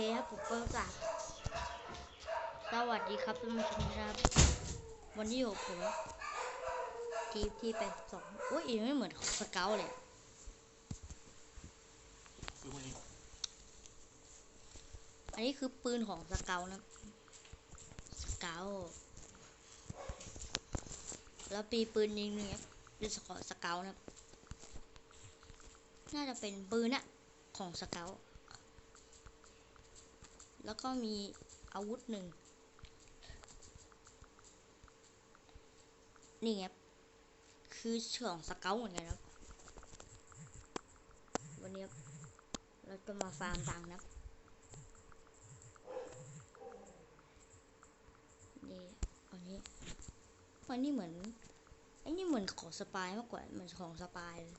เคครับผมก็จากสวัสดีครับท่านครับ วันนี้อยู่กับผมทีมที่แปดสองอุ้ยไม่เหมือนของสเกลเลยอันนี้คือปืนของสเกลนะสเกลแล้วปีปืนยิงเนี่ยเป็นขอสเกลนะน่าจะเป็นปืนอะของสเกล แล้วก็มีอาวุธหนึ่ง นี่ไงครับ คือเชื่องสเกลเหมือนกันครับ วันนี้เราจะมาฟาร์มตังค์นะนี่อันนี้อันนี้เหมือนไอ้นี่เหมือนของสปายมากกว่า เหมือนของสปายเลย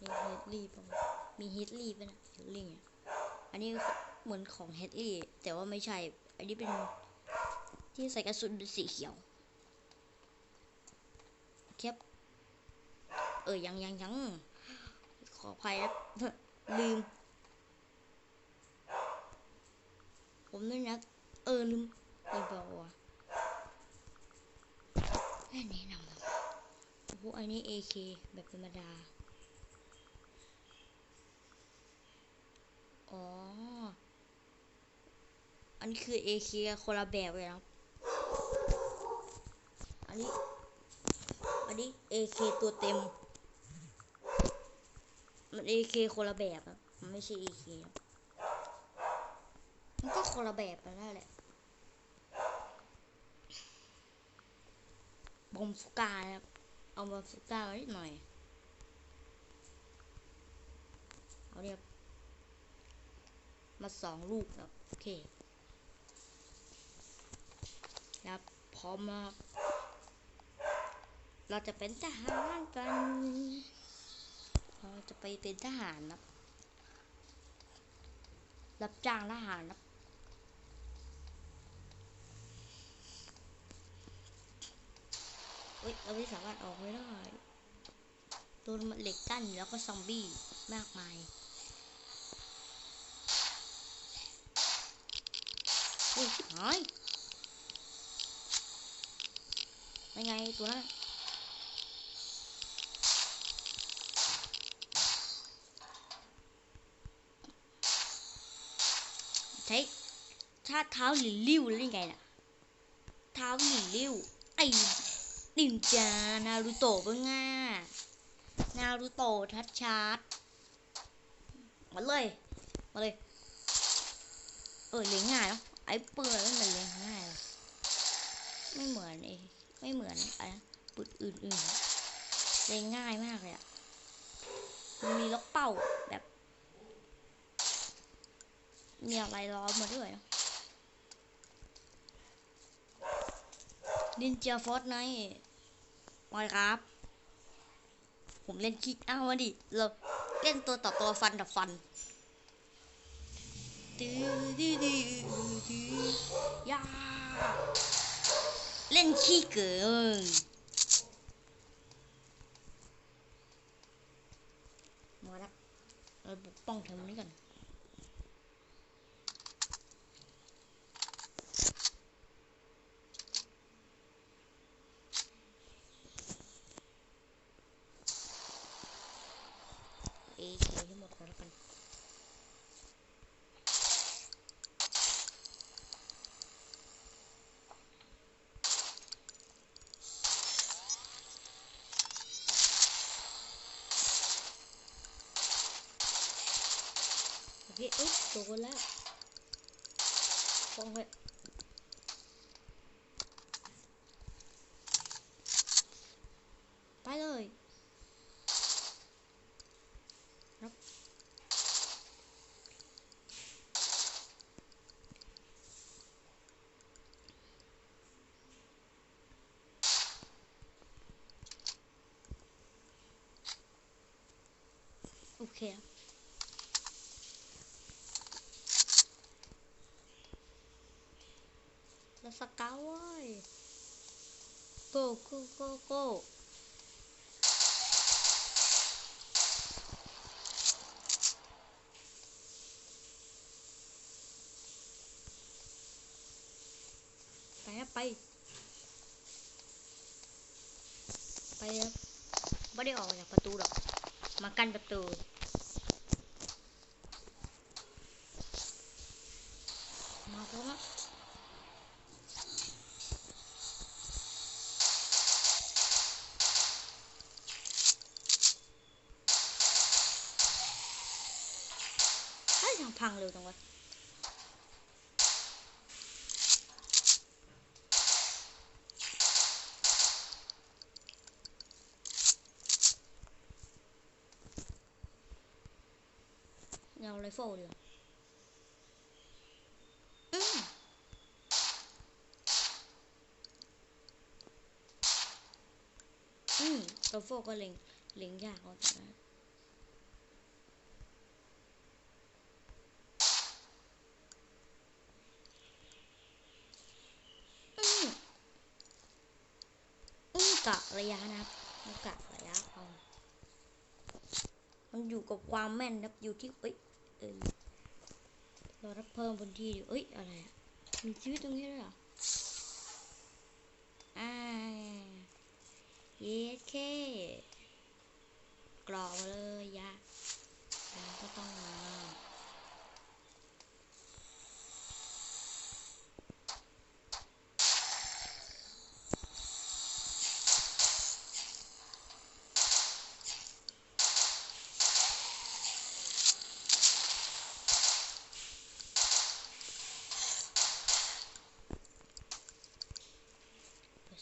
นี่เฮด ลี่ปะวะมีเฮดลี่ป่ะนะเฮดลี่อะอันนี้เหมือนของเฮดลี่แต่ว่าไม่ใช่ อันนี้เป็นที่ใส่กระสุนเป็นสีเขียวครับเออยังยังยังขออภัยนะลืม ผมด้วยนะเออลืมลืมบอกว่าแค่นี้นำแบบโอ้โหอันนี้ AK แบบธรรมดา อ๋อ อันนี้คือ AK คนละแบบเลยนะครับอันนี้ อันนี้ AK ตัวเต็ม มัน AK คคนละแบบอะมันไม่ใช่ AK อะมันก็คนละแบบกันนั่นแหละบอมสุกาครับเอาบอมสุกามานิดหน่อย เอาเนี่ย มาสองลูกครับโอเคครับพร้อมมาเราจะเป็นทหารกันเราจะไปเป็นทหารนะรับจ้างทหารนะเฮ้ยเราไม่สามารถออกไม่ได้โดนเหล็กกั้นแล้วก็ซอมบี้มากมาย อ้ยหายยังไงตัวนั้นใช้ถ้าเท้าหลินลิ้วหรือไงน่ะ เท้าหลินลิ้ว ไอ้นินจานารูโตะเบ้างง่านารูโตะทัดชาร์ดมาเลย มาเลย เออเลี้ยงง่ายเนาะ ไอ้ปืนนั่นมันเลยง่ายว่ะไม่เหมือนไอ้ไม่เหมือนอะไรนะปืนอื่นๆเลยง่ายมากเลยอะมันมีล็อกเป้าแบบ มีอะไรล้อมมาด้วยนะนินจาฟอร์ตไนมาครับ ผมเล่นคิกเอามาดิเราเล่นตัวต่อตัวฟันต่อฟัน ดื้อดื้อดื้อดื้อยาเล่นขี้เกินมาแล้วเราปกป้องเธอมันนี้กัน เอเคให้หมดก่อนแล้วกัน โอเคเอ๊ะโด สกาเว้ยโกโกโกโกไปไป ไปไม่ได้ออกจากประตูหรอก มากันประตู เฮ้ยทางพังเร็วจังวะเอาไรโฟลดีกว่าอืมอืมไรโฟลก็เล็งเล็งยากเอาแต่นะอืมอืมกะ ระยะนะครับต้องกะระยะเอามันอยู่กับความแม่นนะอยู่ที่เอ้ยเออเรารับเพิ่มพื้นที่ดิเอ้ยอะไรอะมีชีวิตตรงนี้ด้วยเหรออ่าเย้เคกรอกมาเลยยะก็ต้องมา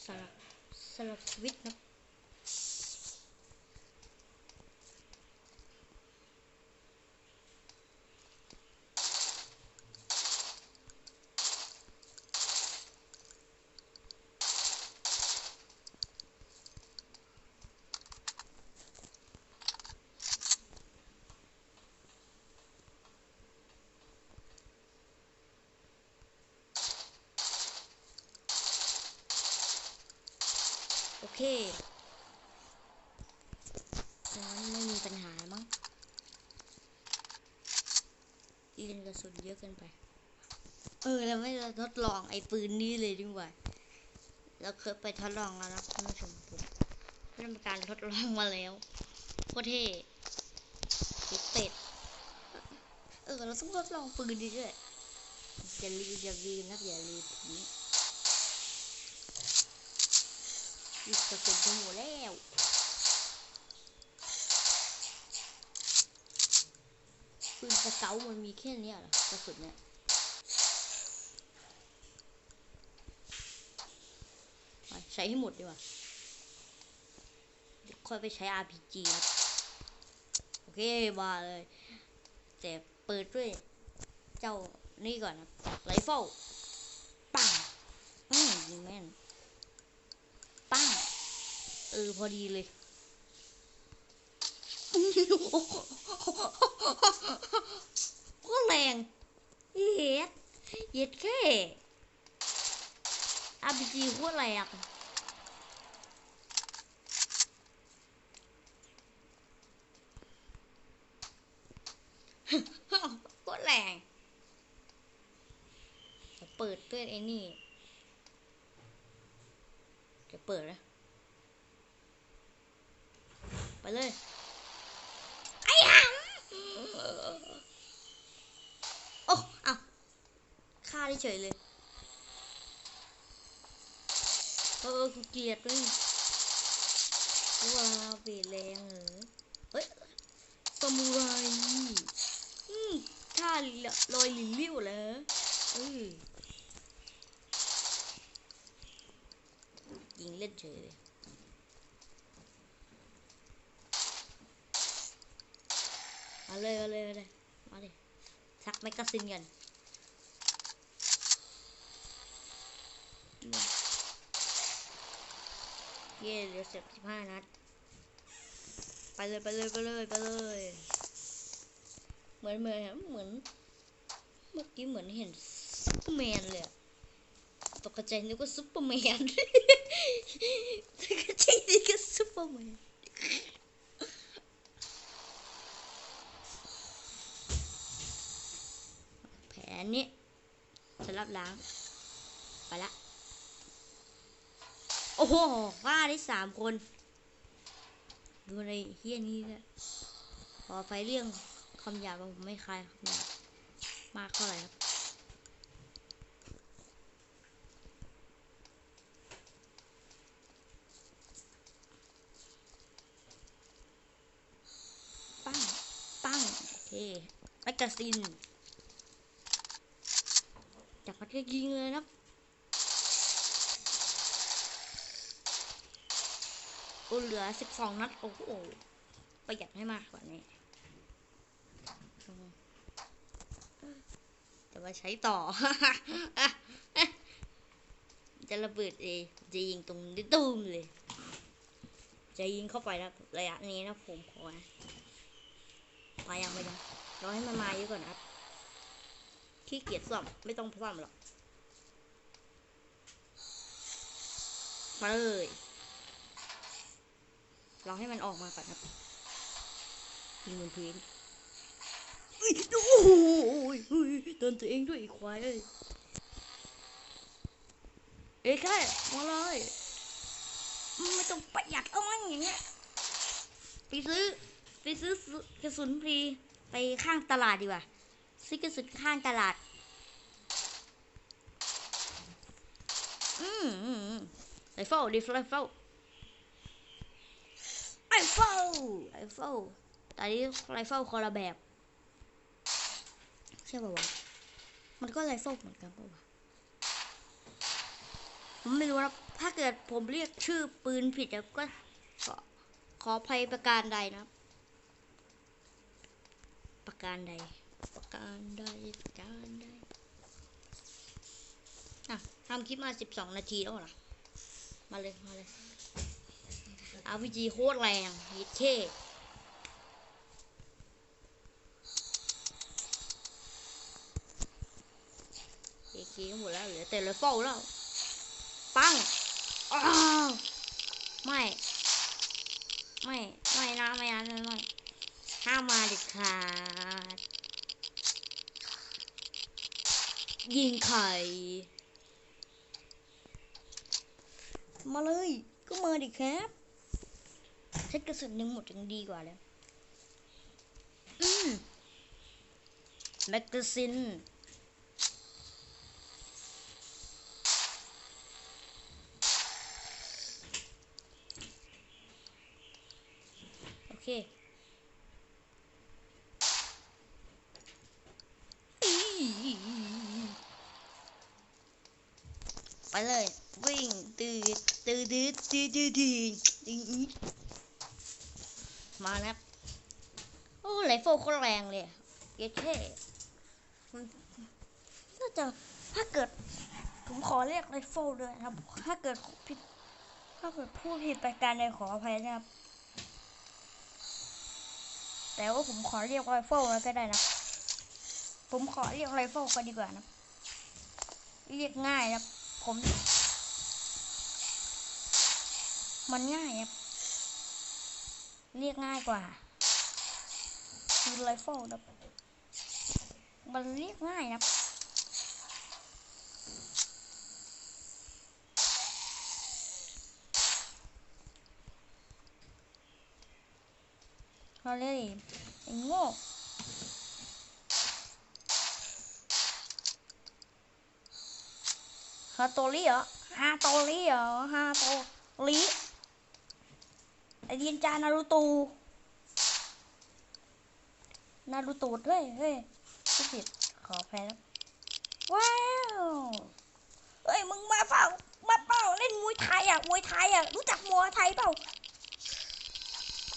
สลับ สลับสวิ เคงั้นไม่มีปัญหามั้งเล่นกระสุนเยอะเกินไป เออเราไม่ได้ทดลองไอ้ปืนนี้เลยดีกว่า เราเคยไปทดลองแล้วนะท่านผู้ชมผมเริ่มการทดลองมาแล้วโคตรเท่ติดเป็ด เออ เราต้องทดลองปืนดีด้วยอย่าลืมอย่าลืมนะอย่าลืมนี้ อีกระสุนจะหมดแล้วปืนกระเกามันมีแค่เนี้ยหรอกระสุนเนี่ยใช้ให้หมดดีกว่าค่อยไปใช้ RPG นะโอเคมาเลย แต่เปิดด้วย เจ้านี่ก่อนนะไรเฟิลปังอืมยิงแม่น เออ พอดีเลยโคตรแรงเย็ดเย็ดแค่อาร์พีจีโคตรแรงโคตรแรงจะเปิดด้วยไอ้นี่ จะเปิดนะ ไป เลย ไอ้หำโอ้เอาฆ่าได้เฉยเลย เออกูเกลียดเลยว้าวเบรแรงเหรอเฮ้ยซามูไรอืมท่าลอยลิลิ้วเหรอเออยิงเล่นเฉยเลย มาเลยมาเลยมาเลยมาเลยซักแมกกาซินกันอืมเย่เหลือสิบสิบห้านัด ไปเลยไปเลยไปเลยไปเลย เหมือนเหมือนเหมือน เมื่อกี้เหมือนเห็นซุปเปอร์แมนเลยอะตกใจนึกว่าซุปเปอร์แมนตกใจนึกว่าซุปเปอร์แมน แผนนี้สำหรับล้าง ไปละ โอ้โหฆ่าได้สามคน ดูในเฮี้ยนี้เนี่ยขอไฟเรื่องคำหยาบผมไม่คลายคำหยาบมากเท่าไหร่ครับปั้งปั้งโอเคแมกกาซิน จากมันก็ยิงเลยนะครับ โอ้เหลือสิบสองนัด โอ้โหประหยัดให้มากกว่านี้อืมแต่ว่าใช้ต่อ จะระเบิดเองจะยิงตรงนี้ตุ้มเลย จะยิงเข้าไปนะระยะนี้นะผมขอนะมายังไม่ได้รอให้มันมาเยอะก่อนนะครับ ขี้เกียจซ่อม ไม่ต้องซ่อมหรอก มาเลยรอให้มันออกมาก่อนครับยิงบนพื้นอุ๊ยโอ้โหเฮ้ยเดินตัวเองด้วยไอีควายเอ้ยเอ้ยแค่มาเลยไม่ต้องประหยัดเอาไว้อย่างเงี้ยไปซื้อไปซื้อกระสุนฟรีไปข้างตลาดดีกว่า ซื้อกระสุนข้างตลาด อืมอืมอืมไรเฟิลดิฟไรเฟิลไรเฟิลไรเฟิลแต่นี้ไรเฟิลคนละแบบ ใช่ป่าวะ มันก็ไรเฟิลเหมือนกันป่าวะผมไม่รู้นะถ้าเกิดผมเรียกชื่อปืนผิดอะก็ขอขอภัยประการใดนะ ประการใด การใดประการใดอะทำคลิปมาสิบสองนาทีแล้วเหรอมาเลย มาเลยอาวีจีโคตรแรงยิดเท่เอเคหมดแล้วเหลือแต่ละเฝ้าแล้ว ปังอ้าวไม่ ไม่ ไม่นะไม่นะไม่ไม่ห้ามมาเด็ดขาด ยิงไข่ มาเลย ก็มาดิครับใช้กระสุนหนึ่งหมดยังดีกว่าเลยอืมแมกกาซินโอเคอี ไปเลยวิ่งตืดตืดตืดตืดตืดตืดมานะครับโอ้ไรโฟโคตรแรงเลยเยดแค่มันน่าจะถ้าเกิด ผมขอเรียกไรโฟด้วยนะครับ ถ้าเกิดผิดถ้าเกิดพูดผิดประการใดขออภัยนะครับ แต่ว่าผมขอเรียกไรเฟิลแล้วก็ได้นะ ผมขอเรียกไรเฟิลก็ดีกว่านะ เรียกง่ายนะ ผม มันง่ายครับ เรียกง่ายกว่าคือไรเฟิลนะมันเรียกง่ายนะเราเลยไอ้โง่าโตริเหรอฮาโตริเหรอฮาโตริไอเดียนจานารูโตนารูโตเฮ้วยเฮ้ยผิดขอแพ้แล้วว้าวเฮ้ยมึงมาเปล่ามาเปล่าเล่นมวยไทยอะมวยไทยอะรู้จักมวยไทยเปล่า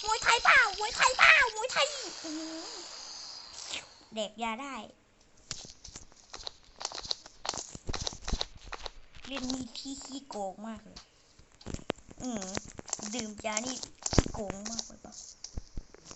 มวยไทยเปล่ามวยไทยเปล่ามวยไทยเด็กยาได้ เล่นมีที่ขี้โกงมากเลย อืมดื่มยานี่ขี้โกงมากเลย